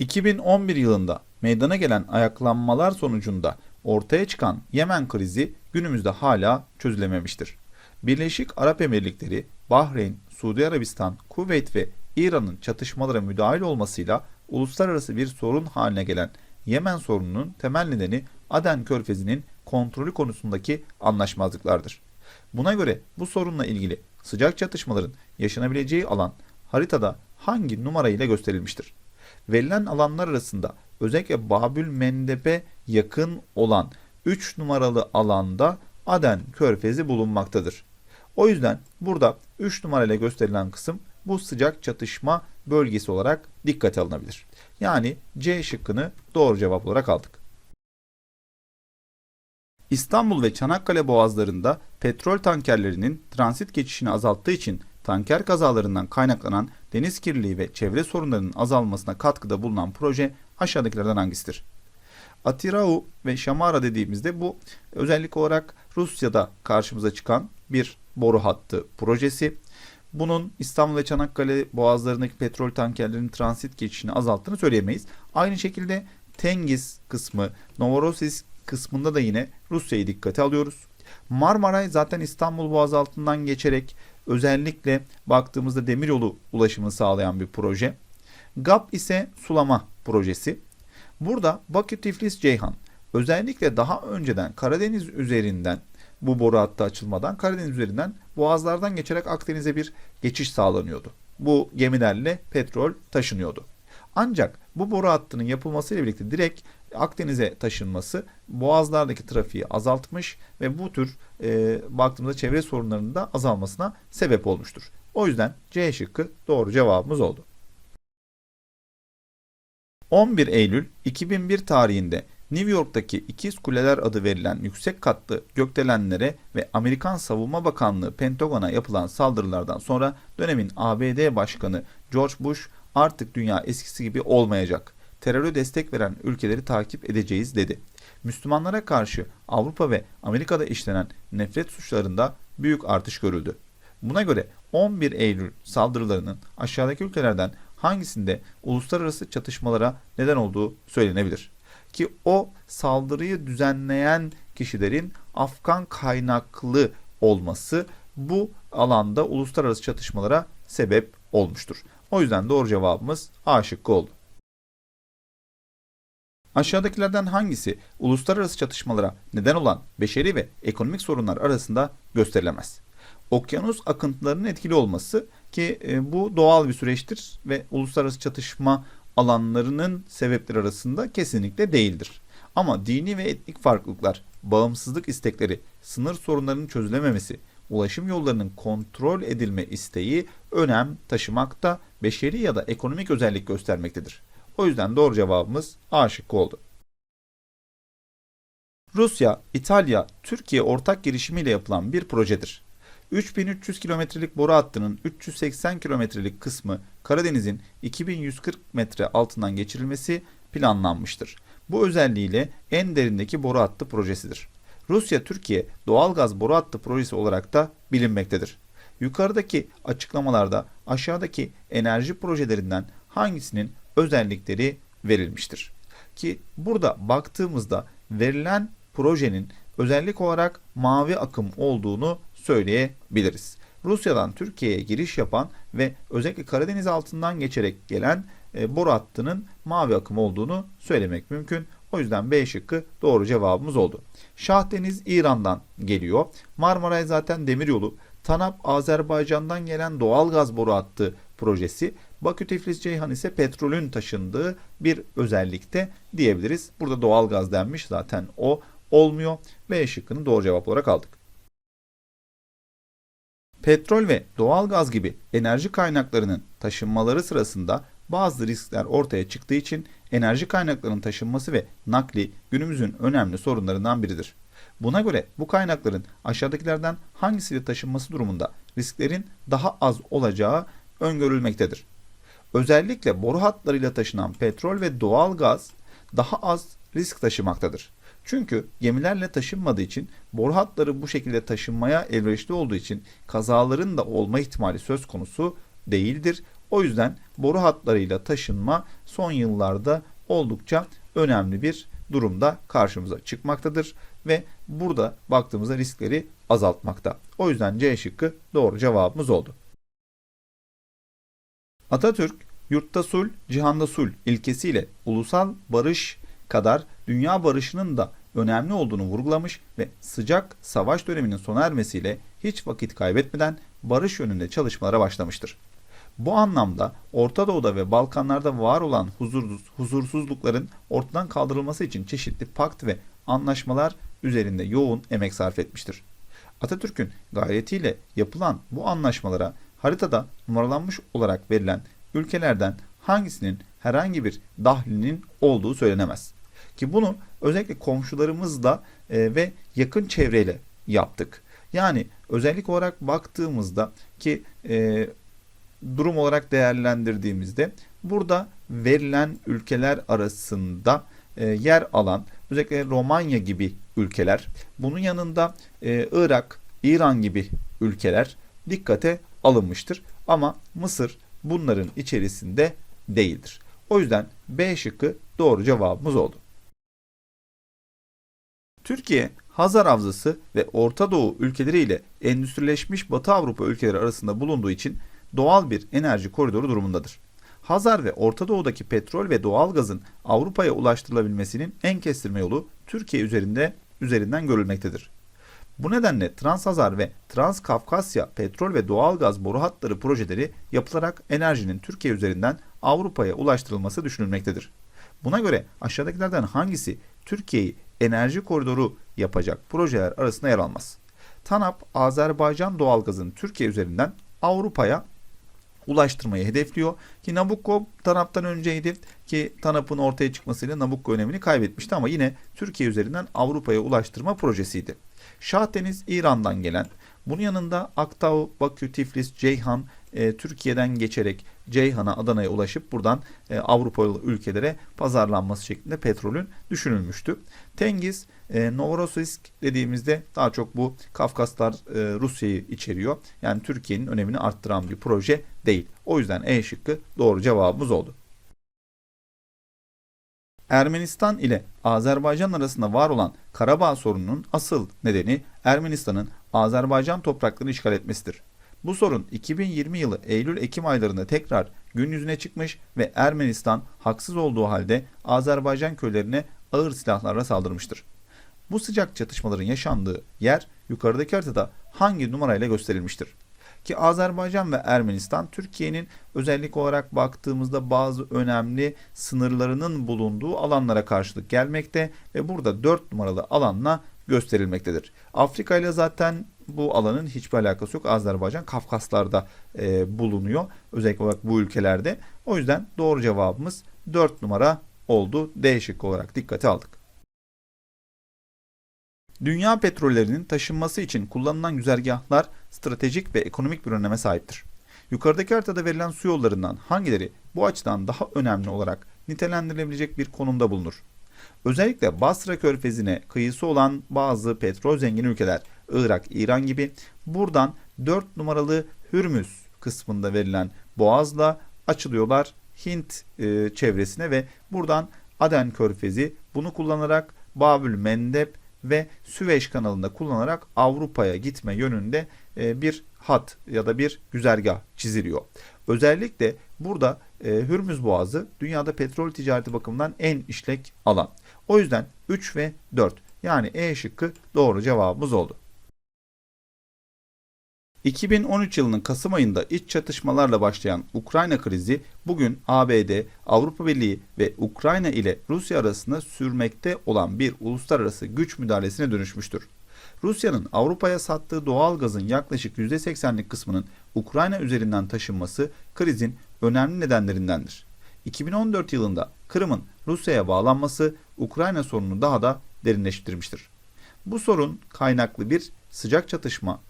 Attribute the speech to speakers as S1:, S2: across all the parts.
S1: 2011 yılında meydana gelen ayaklanmalar sonucunda ortaya çıkan Yemen krizi günümüzde hala çözülememiştir. Birleşik Arap Emirlikleri, Bahreyn, Suudi Arabistan, Kuveyt ve İran'ın çatışmalara müdahil olmasıyla uluslararası bir sorun haline gelen Yemen sorununun temel nedeni Aden Körfezi'nin kontrolü konusundaki anlaşmazlıklardır. Buna göre bu sorunla ilgili sıcak çatışmaların yaşanabileceği alan haritada hangi numara ile gösterilmiştir? Verilen alanlar arasında özellikle Babül Mendeb'e yakın olan 3 numaralı alanda Aden Körfezi bulunmaktadır. O yüzden burada 3 numarayla gösterilen kısım bu sıcak çatışma bölgesi olarak dikkate alınabilir. Yani C şıkkını doğru cevap olarak aldık. İstanbul ve Çanakkale boğazlarında petrol tankerlerinin transit geçişini azalttığı için tanker kazalarından kaynaklanan deniz kirliliği ve çevre sorunlarının azalmasına katkıda bulunan proje aşağıdakilerden hangisidir? Atirau ve Şamara dediğimizde bu özellik olarak Rusya'da karşımıza çıkan bir boru hattı projesi. Bunun İstanbul ve Çanakkale boğazlarındaki petrol tankerlerinin transit geçişini azalttığını söyleyemeyiz. Aynı şekilde Tengiz kısmı, Novorossiysk kısmında da yine Rusya'yı dikkate alıyoruz. Marmaray zaten İstanbul Boğazı altından geçerek özellikle baktığımızda demiryolu ulaşımını sağlayan bir proje. GAP ise sulama projesi. Burada Bakü Tiflis Ceyhan özellikle daha önceden Karadeniz üzerinden bu boru hattı açılmadan Karadeniz üzerinden boğazlardan geçerek Akdeniz'e bir geçiş sağlanıyordu. Bu gemilerle petrol taşınıyordu. Ancak bu boru hattının yapılmasıyla birlikte direkt Akdeniz'e taşınması boğazlardaki trafiği azaltmış ve bu tür e, baktığımızda çevre sorunlarının da azalmasına sebep olmuştur. O yüzden C şıkkı doğru cevabımız oldu. 11 Eylül 2001 tarihinde New York'taki İkiz Kuleler adı verilen yüksek katlı gökdelenlere ve Amerikan Savunma Bakanlığı Pentagon'a yapılan saldırılardan sonra dönemin ABD Başkanı George Bush artık dünya eskisi gibi olmayacak. Teröre destek veren ülkeleri takip edeceğiz dedi. Müslümanlara karşı Avrupa ve Amerika'da işlenen nefret suçlarında büyük artış görüldü. Buna göre 11 Eylül saldırılarının aşağıdaki ülkelerden hangisinde uluslararası çatışmalara neden olduğu söylenebilir. Ki o saldırıyı düzenleyen kişilerin Afgan kaynaklı olması bu alanda uluslararası çatışmalara sebep olmuştur. O yüzden doğru cevabımız A şıkkı oldu. Aşağıdakilerden hangisi uluslararası çatışmalara neden olan beşeri ve ekonomik sorunlar arasında gösterilemez? Okyanus akıntılarının etkili olması ki e, bu doğal bir süreçtir ve uluslararası çatışma alanlarının sebepleri arasında kesinlikle değildir. Ama dini ve etnik farklılıklar, bağımsızlık istekleri, sınır sorunlarının çözülememesi, ulaşım yollarının kontrol edilme isteği önem taşımakta, beşeri ya da ekonomik özellik göstermektedir. O yüzden doğru cevabımız A şıkkı oldu. Rusya, İtalya, Türkiye ortak girişimiyle yapılan bir projedir. 3300 kilometrelik boru hattının 380 kilometrelik kısmı Karadeniz'in 2140 metre altından geçirilmesi planlanmıştır. Bu özelliğiyle en derindeki boru hattı projesidir. Rusya-Türkiye doğalgaz boru hattı projesi olarak da bilinmektedir. Yukarıdaki açıklamalarda aşağıdaki enerji projelerinden hangisinin özellikleri verilmiştir? Ki burada baktığımızda verilen projenin özellik olarak mavi akım olduğunu söyleyebiliriz. Rusya'dan Türkiye'ye giriş yapan ve özellikle Karadeniz altından geçerek gelen e, boru hattının mavi akım olduğunu söylemek mümkün. O yüzden B şıkkı doğru cevabımız oldu. Şahdeniz İran'dan geliyor. Marmaray zaten demiryolu. TANAP Azerbaycan'dan gelen doğal gaz boru hattı projesi. Bakü Tiflis Ceyhan ise petrolün taşındığı bir özellikte diyebiliriz. Burada doğal gaz denmiş zaten o olmuyor. B şıkkını doğru cevap olarak aldık. Petrol ve doğal gaz gibi enerji kaynaklarının taşınmaları sırasında bazı riskler ortaya çıktığı için enerji kaynaklarının taşınması ve nakli günümüzün önemli sorunlarından biridir. Buna göre bu kaynakların aşağıdakilerden hangisiyle taşınması durumunda risklerin daha az olacağı öngörülmektedir. Özellikle boru hatlarıyla taşınan petrol ve doğal gaz daha az risk taşımaktadır. Çünkü gemilerle taşınmadığı için boru hatları bu şekilde taşınmaya elverişli olduğu için kazaların da olma ihtimali söz konusu değildir. O yüzden boru hatlarıyla taşınma son yıllarda oldukça önemli bir durumda karşımıza çıkmaktadır ve burada baktığımızda riskleri azaltmakta. O yüzden C şıkkı doğru cevabımız oldu. Atatürk, yurtta sul, cihanda sul ilkesiyle ulusal barış kadar dünya barışının da önemli olduğunu vurgulamış ve sıcak savaş döneminin sona ermesiyle hiç vakit kaybetmeden barış yönünde çalışmalara başlamıştır. Bu anlamda Orta Doğu'da ve Balkanlarda var olan huzursuz, huzursuzlukların ortadan kaldırılması için çeşitli pakt ve anlaşmalar üzerinde yoğun emek sarf etmiştir. Atatürk'ün gayretiyle yapılan bu anlaşmalara haritada numaralanmış olarak verilen ülkelerden hangisinin herhangi bir dahlinin olduğu söylenemez. Ki bunu özellikle komşularımızla e, ve yakın çevreyle yaptık. Yani özellik olarak baktığımızda ki e, durum olarak değerlendirdiğimizde burada verilen ülkeler arasında e, yer alan özellikle Romanya gibi ülkeler, bunun yanında e, Irak, İran gibi ülkeler dikkate alınmıştır. Ama Mısır bunların içerisinde değildir. O yüzden B şıkkı doğru cevabımız oldu. Türkiye, Hazar Havzası ve Orta Doğu ülkeleriyle endüstrileşmiş Batı Avrupa ülkeleri arasında bulunduğu için doğal bir enerji koridoru durumundadır. Hazar ve Orta Doğu'daki petrol ve doğal gazın Avrupa'ya ulaştırılabilmesinin en kestirme yolu Türkiye üzerinde üzerinden görülmektedir. Bu nedenle Transhazar ve Transkafkasya petrol ve doğal gaz boru hatları projeleri yapılarak enerjinin Türkiye üzerinden Avrupa'ya ulaştırılması düşünülmektedir. Buna göre aşağıdakilerden hangisi Türkiye'yi enerji koridoru yapacak projeler arasında yer almaz? TANAP, Azerbaycan doğalgazını Türkiye üzerinden Avrupa'ya ulaştırmayı hedefliyor. Ki Nabucco TANAP'tan önceydi ki TANAP'ın ortaya çıkmasıyla Nabucco önemini kaybetmişti ama yine Türkiye üzerinden Avrupa'ya ulaştırma projesiydi. Şah Deniz İran'dan gelen, bunun yanında Aktau, Bakü, Tiflis, Ceyhan e, Türkiye'den geçerek Ceyhan'a, Adana'ya ulaşıp buradan e, Avrupalı ülkelere pazarlanması şeklinde petrolün düşünülmüştü. Tengiz, e, Novorossiysk dediğimizde daha çok bu Kafkaslar e, Rusya'yı içeriyor. Yani Türkiye'nin önemini arttıran bir proje değil. O yüzden E şıkkı doğru cevabımız oldu. Ermenistan ile Azerbaycan arasında var olan Karabağ sorununun asıl nedeni Ermenistan'ın Azerbaycan topraklarını işgal etmesidir. Bu sorun 2020 yılı Eylül-Ekim aylarında tekrar gün yüzüne çıkmış ve Ermenistan haksız olduğu halde Azerbaycan köylerine ağır silahlarla saldırmıştır. Bu sıcak çatışmaların yaşandığı yer yukarıdaki haritada hangi numarayla gösterilmiştir? Ki Azerbaycan ve Ermenistan Türkiye'nin özellik olarak baktığımızda bazı önemli sınırlarının bulunduğu alanlara karşılık gelmekte ve burada 4 numaralı alanla gösterilmektedir. Afrika ile zaten bu alanın hiçbir alakası yok. Azerbaycan Kafkaslar'da e, bulunuyor. Özellikle olarak bu ülkelerde. O yüzden doğru cevabımız 4 numara oldu. D şıkkı olarak dikkate aldık. Dünya petrollerinin taşınması için kullanılan güzergahlar stratejik ve ekonomik bir öneme sahiptir. Yukarıdaki haritada verilen su yollarından hangileri bu açıdan daha önemli olarak nitelendirilebilecek bir konumda bulunur? Özellikle Basra Körfezi'ne kıyısı olan bazı petrol zengin ülkeler, Irak, İran gibi buradan 4 numaralı Hürmüz kısmında verilen boğazla açılıyorlar Hint e, çevresine ve buradan Aden Körfezi bunu kullanarak Babül Mendeb ve Süveyş kanalında kullanarak Avrupa'ya gitme yönünde e, bir hat ya da bir güzergah çiziliyor. Özellikle burada e, Hürmüz Boğazı dünyada petrol ticareti bakımından en işlek alan. O yüzden 3 ve 4 yani E şıkkı doğru cevabımız oldu. 2013 yılının Kasım ayında iç çatışmalarla başlayan Ukrayna krizi bugün ABD, Avrupa Birliği ve Ukrayna ile Rusya arasında sürmekte olan bir uluslararası güç müdahalesine dönüşmüştür. Rusya'nın Avrupa'ya sattığı doğal gazın yaklaşık %80'lik kısmının Ukrayna üzerinden taşınması krizin önemli nedenlerindendir. 2014 yılında Kırım'ın Rusya'ya bağlanması Ukrayna sorununu daha da derinleştirmiştir. Bu sorun kaynaklı bir sıcak çatışma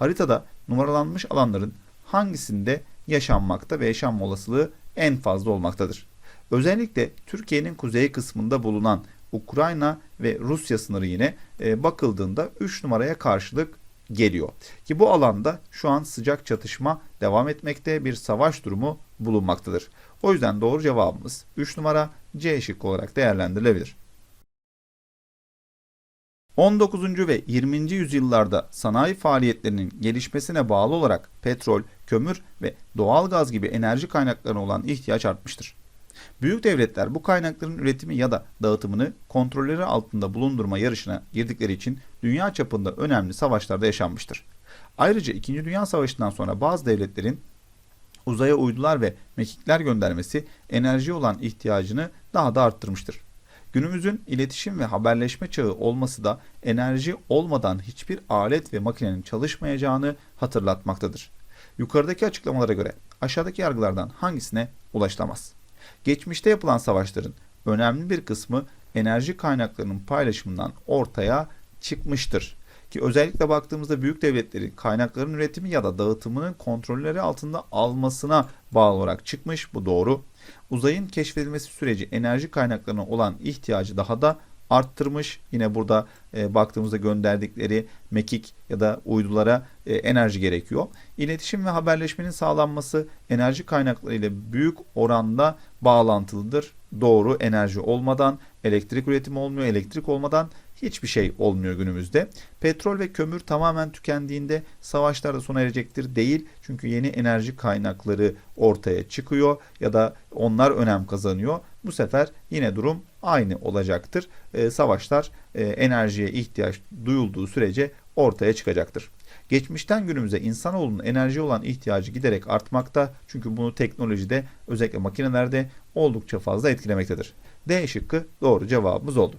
S1: haritada numaralanmış alanların hangisinde yaşanmakta ve yaşanma olasılığı en fazla olmaktadır. Özellikle Türkiye'nin kuzey kısmında bulunan Ukrayna ve Rusya sınırı yine e, bakıldığında 3 numaraya karşılık geliyor. Ki bu alanda şu an sıcak çatışma devam etmekte bir savaş durumu bulunmaktadır. O yüzden doğru cevabımız 3 numara C şıkkı olarak değerlendirilebilir. 19. ve 20. yüzyıllarda sanayi faaliyetlerinin gelişmesine bağlı olarak petrol, kömür ve doğal gaz gibi enerji kaynaklarına olan ihtiyaç artmıştır. Büyük devletler bu kaynakların üretimi ya da dağıtımını kontrolleri altında bulundurma yarışına girdikleri için dünya çapında önemli savaşlarda yaşanmıştır. Ayrıca 2. Dünya Savaşı'ndan sonra bazı devletlerin uzaya uydular ve mekikler göndermesi enerjiye olan ihtiyacını daha da arttırmıştır. Günümüzün iletişim ve haberleşme çağı olması da enerji olmadan hiçbir alet ve makinenin çalışmayacağını hatırlatmaktadır. Yukarıdaki açıklamalara göre aşağıdaki yargılardan hangisine ulaşılamaz? Geçmişte yapılan savaşların önemli bir kısmı enerji kaynaklarının paylaşımından ortaya çıkmıştır. Ki özellikle baktığımızda büyük devletlerin kaynakların üretimi ya da dağıtımının kontrolleri altında almasına bağlı olarak çıkmış. Bu doğru. Uzayın keşfedilmesi süreci enerji kaynaklarına olan ihtiyacı daha da arttırmış. Yine burada e, baktığımızda gönderdikleri mekik ya da uydulara e, enerji gerekiyor. İletişim ve haberleşmenin sağlanması enerji kaynakları ile büyük oranda bağlantılıdır. Doğru enerji olmadan elektrik üretimi olmuyor. Elektrik olmadan hiçbir şey olmuyor günümüzde. Petrol ve kömür tamamen tükendiğinde savaşlar da sona erecektir değil. Çünkü yeni enerji kaynakları ortaya çıkıyor ya da onlar önem kazanıyor. Bu sefer yine durum aynı olacaktır. E, savaşlar e, enerjiye ihtiyaç duyulduğu sürece ortaya çıkacaktır. Geçmişten günümüze insanoğlunun enerji olan ihtiyacı giderek artmakta. Çünkü bunu teknolojide özellikle makinelerde oldukça fazla etkilemektedir. D şıkkı doğru cevabımız oldu.